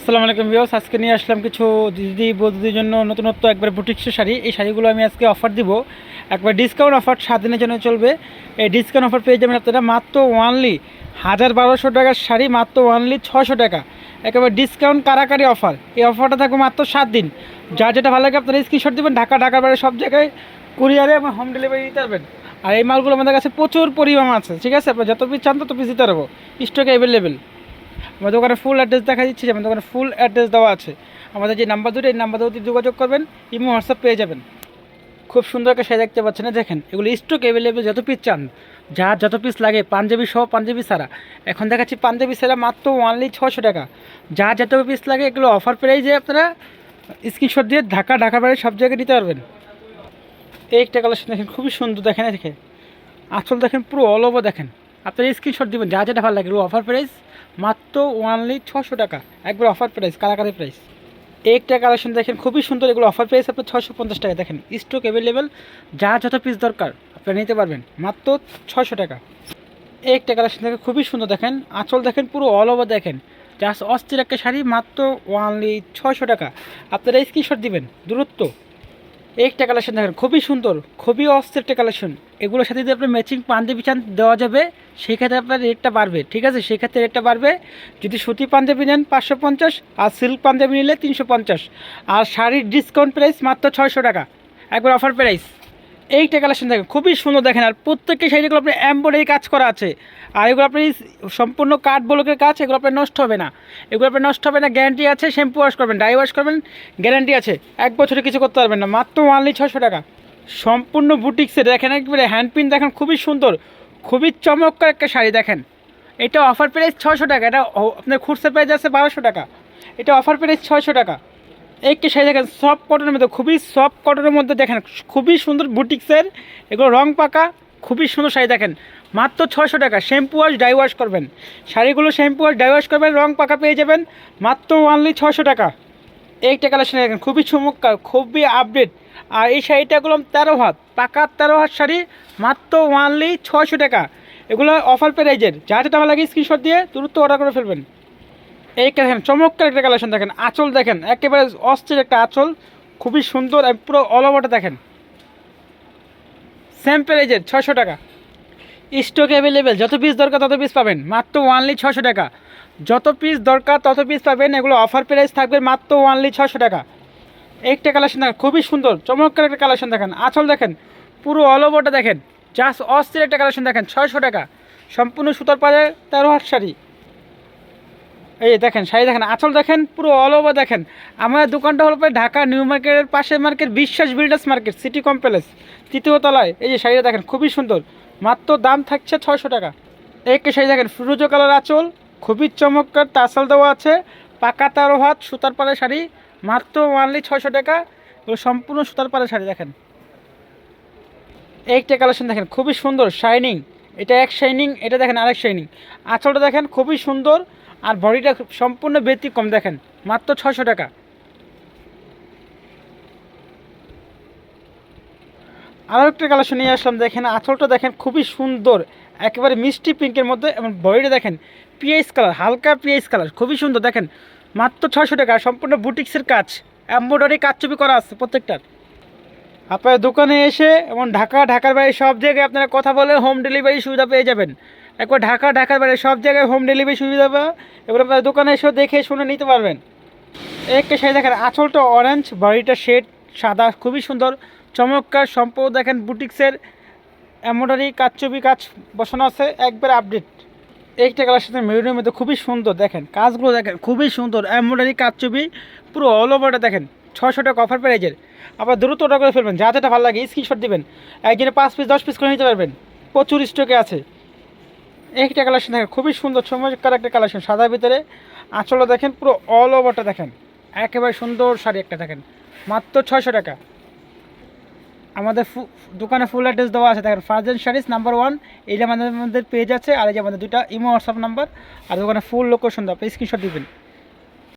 আসসালামু আলাইকুম ভিউস আজকে নিয়ে আসলাম কিছু দিদি বৌদিদের জন্য নতুনত্ব একবার বুটিক্সের শাড়ি। এই শাড়িগুলো আমি আজকে অফার দিব। একবার ডিসকাউন্ট অফার সাত দিনের জন্য চলবে। এই ডিসকাউন্ট অফার পেয়ে যাবেন আপনারা মাত্র ওয়ানলি হাজার বারোশো টাকার শাড়ি, মাত্র ওয়ানলি ছশো টাকা। একেবারে ডিসকাউন্ট কারাকারি অফার এই অফারটা থাকবে মাত্র সাত দিন। যা যেটা ভালো লাগে আপনারা স্ক্রিনশট দেবেন, ঢাকা ঢাকার বাইরে সব জায়গায় কুরিয়ারে এবং হোম ডেলিভারি দিতে পারবেন। আর এই মালগুলো আমাদের কাছে প্রচুর পরিমাণ আছে, ঠিক আছে? আপনার যত পিস চান তত পিস দিতে পারব। স্টকে অ্যাভেলেবেল আমার দোকানে ফুল অ্যাড্রেস দেখা দিচ্ছি যে আমার দোকানে ফুল অ্যাড্রেস দেওয়া আছে। আমাদের যে নাম্বার দুটো, এই নাম্বার দুটো যোগাযোগ করবেন, ইমো হোয়াটসঅ্যাপ পেয়ে যাবেন। খুব সুন্দর একটা শাড়ি দেখতে পাচ্ছেন দেখেন, এগুলো স্টক অ্যাভেলেবেল যত পিস চান, যার যত পিস লাগে, পাঞ্জাবি সহ পাঞ্জাবি সারা এখন দেখাচ্ছি পাঞ্জাবি সারা মাত্র ওয়ানলি ছশো টাকা। যার যত পিস লাগে, এগুলো অফার প্রাইজে আপনারা স্ক্রিনশট দিয়ে ঢাকা ঢাকা বাইরে সব জায়গায় দিতে পারবেন। এই একটা কালেকশন দেখেন, খুবই সুন্দর দেখেন দেখে। আসল দেখেন, পুরো অল ওভার দেখেন। আপনারা স্ক্রিনশট দিবেন, যা যেটা ভালো লাগে। অফার প্রাইস মাত্র ওয়ানলি ছশো টাকা। একবার অফার প্রাইস কালাকারি প্রাইস একটা কালেকশন দেখেন, খুবই সুন্দর এগুলো অফার প্রাইস আপনার ছশো পঞ্চাশ টাকা। দেখেন স্টক অ্যাভেলেবেল যা যত পিস দরকার আপনারা নিতে পারবেন, মাত্র ছশো টাকা। একটা কালেকশন দেখেন, খুবই সুন্দর দেখেন। আঁচল দেখেন, পুরো অল ওভার দেখেন। জাস্ট অস্থির একটা শাড়ি, মাত্র ওয়ানলি ছশো টাকা। আপনারা স্ক্রিনশট দিবেন, দূরত্ব একটা কালেকশন দেখেন, খুবই সুন্দর, খুবই অস্থির একটা কালেকশন এগুলোর সাথে যদি আপনার ম্যাচিং পাঞ্জাবি চান দেওয়া যাবে সেই ক্ষেত্রে আপনার রেটটা বাড়বে, ঠিক আছে? সেক্ষেত্রে রেটটা বাড়বে। যদি সুতি পাঞ্জাবি নেন পাঁচশো পঞ্চাশ, আর সিল্ক পাঞ্জাবি নিলে তিনশো পঞ্চাশ। আর শাড়ির ডিসকাউন্ট প্রাইস মাত্র ছয়শো টাকা। একবার অফার প্রাইস এইটা কালেকশন দেখেন, খুবই সুন্দর দেখেন, আর প্রত্যেকটি শাড়িগুলো আপনি এম্বয়ডারি কাজ করা আছে। আর এগুলো আপনি সম্পূর্ণ কাঠ বলকের কাজ, এগুলো আপনার নষ্ট হবে না। এগুলো আপনার নষ্ট হবে না গ্যারান্টি আছে শ্যাম্পু ওয়াশ করবেন ড্রাই ওয়াশ করবেন গ্যারান্টি আছে। এক বছরে কিছু করতে পারবেন না, মাত্র ওয়ানলি ছশো টাকা। সম্পূর্ণ বুটিক্সে দেখেন, একবারে হ্যান্ডপিন দেখেন, খুবই সুন্দর, খুবই চমৎকার একটা শাড়ি দেখেন। এটা অফার প্রাইস ছশো টাকা, এটা আপনার খুচরা প্রাইস আছে বারোশো টাকা। এটা অফার প্রাইস ছয়শো টাকা। একটি শাড়ি দেখেন সফট কটনের মধ্যে, খুবই সফট কটনের মধ্যে দেখেন, খুবই সুন্দর বুটিক্সের, এগুলো রং পাকা, খুবই সুন্দর শাড়ি দেখেন। মাত্র ছশো টাকা শ্যাম্পু ওয়াশ ডাই ওয়াশ করবেন। শাড়িগুলো শ্যাম্পু ওয়াশ ডাই ওয়াশ করবেন, রং পাকা পেয়ে যাবেন, মাত্র ওয়ানলি ছশো টাকা। এইটা কালেকশন দেখেন, খুবই চমৎকার, খুবই আপডেট আর এই শাড়িটা শাড়িটাগুলো তেরো হাত, পাকা তেরো হাত শাড়ি, মাত্র ওয়ানলি ছশো টাকা। এগুলো অফার প্রাইজের যা যেটা ভালো লাগে স্ক্রিনশট দিয়ে দ্রুত অর্ডার করে ফেলবেন। এই দেখেন, চমৎকার একটা কালেকশন দেখেন। আঁচল দেখেন, একেবারে অস্থির একটা আঁচল, খুবই সুন্দর পুরো অল ওভারটা দেখেন। সেম প্রাইজের ছশো টাকা। স্টক অ্যাভেলেবেল যত পিস দরকার তত পিস পাবেন, মাত্র ওয়ানলি ছশো টাকা। যত পিস দরকার তত পিস পাবেন, এগুলো অফার প্রাইস থাকবে মাত্র ওয়ানলি ছশো টাকা। একটা কালেকশন দেখেন, খুবই সুন্দর, চমৎকার একটা কালেকশন দেখেন। আঁচল দেখেন, পুরো অল ওভারটা দেখেন। জাস্ট অস্থির একটা কালেকশন দেখেন, ছয়শো টাকা। সম্পূর্ণ সুতার পাড়ে তেরো হাত শাড়ি। এই দেখেন, শাড়ি দেখেন, আঁচল দেখেন, পুরো অল ওভার দেখেন। আমার দোকানটা হলো প্রায় ঢাকা, নিউ মার্কেটের পাশের মার্কেট, বিশ্বাস বিল্ডার্স মার্কেট, সিটি কমপ্লেক্স, তৃতীয় তলায়। এই যে শাড়িটা দেখেন, খুবই সুন্দর। মাত্র দাম থাকছে ছয়শো টাকা। একটা শাড়ি দেখেন, ফিরোজো কালার আঁচল, খুবই চমৎকার, তাসাল দেওয়া আছে, পাকা তারো হাত, সুতার পাড়ের শাড়ি, মাত্র ওয়ানলি ছয়শো টাকা। সম্পূর্ণ সুতার পাড়ের শাড়ি দেখেন। একটা কালেকশন দেখেন, খুবই সুন্দর শাইনিং এটা এক শাইনিং এটা দেখেন আরেক শাইনিং আঁচলটা দেখেন, খুবই সুন্দর আর বডিটা সম্পূর্ণ ব্যতিক্রম দেখেন, মাত্র ছশো টাকা। আরও একটা কালেকশন নিয়ে আসলাম, দেখেন, আঁচলটা দেখেন খুবই সুন্দর, একেবারে মিষ্টি পিঙ্কের মধ্যে, এবং বডিটা দেখেন, পিএইচ কালার, হালকা পিএইচ কালার, খুবই সুন্দর, দেখেন, মাত্র ছশো টাকা, সম্পূর্ণ বুটিক্সের কাজ, এম্ব্রয়ডারি কাজচুপি করা আছে প্রত্যেকটার। আপনার দোকানে এসে এবং ঢাকা, ঢাকার বাইরে সব জায়গায় আপনারা কথা বলে হোম ডেলিভারি সুবিধা পেয়ে যাবেন। একবার ঢাকা, ঢাকার বাইরে সব জায়গায় হোম ডেলিভারি সুবিধা পাবে। এবার আপনার দোকানে এসেও দেখে শুনে নিতে পারবেন। একটা শাড়ি দেখেন, আঁচলটা অরেঞ্জ বডিটা শেড সাদা, খুবই সুন্দর। চমৎকার সম্পদ দেখেন, বুটিক্সের এমব্রয়ডারি কাজচবি কাজ বসানো আছে। একবার আপডেট একটা কালার সাথে মেরুনের মধ্যে খুবই সুন্দর দেখেন। কাজগুলো দেখেন, খুবই সুন্দর। এমব্রয়ডারি কাজচবি পুরো অল ওভারটা দেখেন। ছশো টাকা অফার প্রাইজের আবার দ্রুত অর্ডার করে ফেলবেন। যা যেটা ভালো লাগে স্ক্রিনশট দিবেন। একদিনে পাঁচ পিস দশ পিস করে নিতে পারবেন। প্রচুর স্টকে আছে। একটা কালেকশন দেখেন, খুবই সুন্দর, চমৎকার একটা কালেকশন সাদা ভিতরে। আঁচলটা দেখেন, পুরো অল ওভারটা দেখেন। একেবারে সুন্দর শাড়ি একটা দেখেন, মাত্র ছয়শো টাকা। আমাদের দোকানে ফুল অ্যাড্রেস দেওয়া আছে, দেখেন ফার্জেন শাড়িস নাম্বার ওয়ান এই যে আমাদের আমাদের পেজ আছে, আর এই যে আমাদের দুটা ইমো হোয়াটসঅ্যাপ নাম্বার আর দোকানে ফুল লোকেশন দেওয়া স্ক্রিনশট দিবেন।